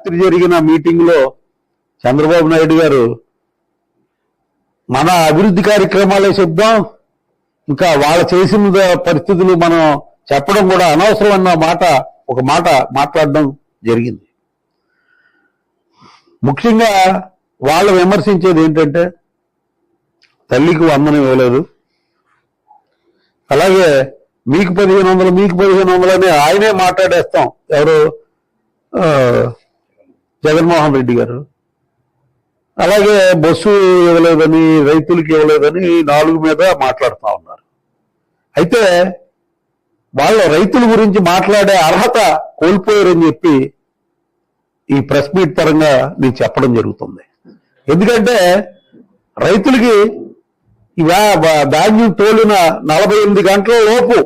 రాత్రి జరిగిన మీటింగ్లో చంద్రబాబు నాయుడు గారు మన అభివృద్ధి కార్యక్రమాలే చెప్దాం ఇంకా వాళ్ళు చేసిన పరిస్థితులు మనం చెప్పడం కూడా అనవసరం అన్న మాట ఒక మాట మాట్లాడడం జరిగింది. ముఖ్యంగా వాళ్ళు విమర్శించేది ఏంటంటే తల్లికి వందనం ఇవ్వలేదు. అలాగే మీకు పదిహేను వందలు మీకు పదిహేను వందలు అని ఆయనే మాట్లాడేస్తాం. ఎవరు? జగన్మోహన్ రెడ్డి గారు. అలాగే బస్సు ఇవ్వలేదని రైతులకి ఇవ్వలేదని నాలుగు మీద మాట్లాడుతూ ఉన్నారు. అయితే వాళ్ళు రైతుల గురించి మాట్లాడే అర్హత కోల్పోయారని చెప్పి ఈ ప్రెస్ మీట్ పరంగా నేను చెప్పడం జరుగుతుంది. ఎందుకంటే రైతులకి ధాన్యం తోలిన నలభై ఎనిమిది గంటల లోపు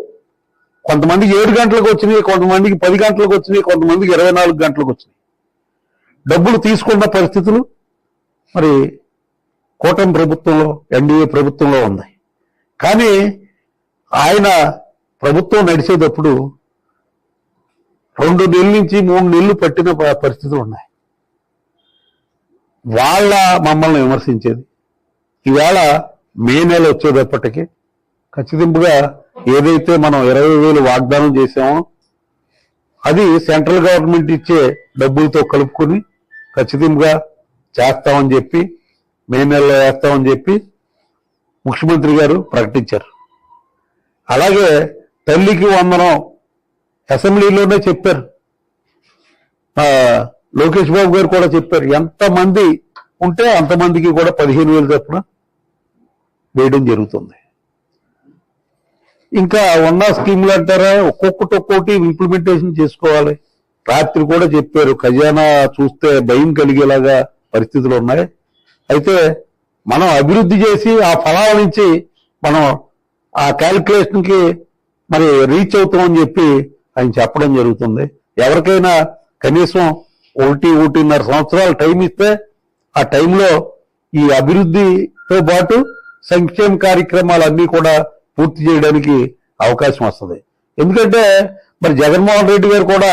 కొంతమందికి ఏడు గంటలకు వచ్చినాయి కొంతమందికి పది గంటలకు వచ్చినాయి కొంతమందికి ఇరవై నాలుగు గంటలకు వచ్చినాయి. డబ్బులు తీసుకున్న పరిస్థితులు మరి కూటమి ప్రభుత్వంలో ఎన్డీఏ ప్రభుత్వంలో ఉన్నాయి. కానీ ఆయన ప్రభుత్వం నడిచేటప్పుడు రెండు నెలల నుంచి మూడు నెలలు పట్టిన పరిస్థితులు ఉన్నాయి. వాళ్ళ మమ్మల్ని విమర్శించేది. ఈవేళ మే నెల వచ్చేటప్పటికి ఖచ్చితంగా ఏదైతే మనం ఇరవై వేలు వాగ్దానం చేశామో అది సెంట్రల్ గవర్నమెంట్ ఇచ్చే డబ్బులతో కలుపుకొని ఖచ్చితంగా చేస్తామని చెప్పి మే నెలలో వేస్తామని చెప్పి ముఖ్యమంత్రి గారు ప్రకటించారు. అలాగే తల్లికి వందనం అసెంబ్లీలోనే చెప్పారు. లోకేష్ బాబు గారు కూడా చెప్పారు. ఎంతమంది ఉంటే అంతమందికి కూడా పదిహేను వేలు చొప్పున వేయడం జరుగుతుంది. ఇంకా ఉన్న స్కీములు అంటారా? ఒక్కొక్కటి ఒక్కొక్కటి ఇంప్లిమెంటేషన్ చేసుకోవాలి. రాత్రి కూడా చెప్పారు ఖజానా చూస్తే భయం కలిగేలాగా పరిస్థితులు ఉన్నాయి. అయితే మనం అభివృద్ధి చేసి ఆ ఫలాల నుంచి మనం ఆ క్యాలిక్యులేషన్కి మరి రీచ్ అవుతామని చెప్పి ఆయన చెప్పడం జరుగుతుంది. ఎవరికైనా కనీసం ఒకటి ఒకటిన్నర సంవత్సరాలు టైం ఇస్తే ఆ టైంలో ఈ అభివృద్ధితో పాటు సంక్షేమ కార్యక్రమాలన్నీ కూడా పూర్తి చేయడానికి అవకాశం వస్తుంది. ఎందుకంటే మరి జగన్మోహన్ రెడ్డి గారు కూడా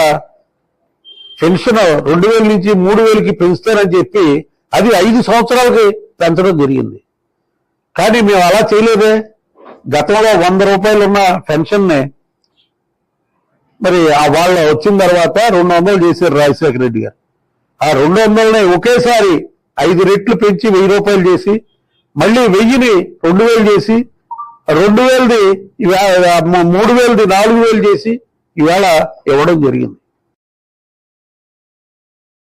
పెన్షన్ రెండు వేల నుంచి మూడు వేలకి పెంచుతారని చెప్పి అది ఐదు సంవత్సరాలకి పెంచడం జరిగింది. కానీ మేము అలా చేయలేదే. గతంలో వంద రూపాయలు ఉన్న పెన్షన్ని మరి ఆ వాళ్ళ వచ్చిన తర్వాత రెండు వందలు చేశారు రాజశేఖర రెడ్డి గారు. ఆ రెండు వందలని ఒకేసారి ఐదు రెట్లు పెంచి వెయ్యి రూపాయలు చేసి మళ్ళీ వెయ్యిని రెండు వేలు చేసి రెండు వేలది మూడు వేలది నాలుగు వేలు చేసి ఇవాళ ఇవ్వడం జరిగింది.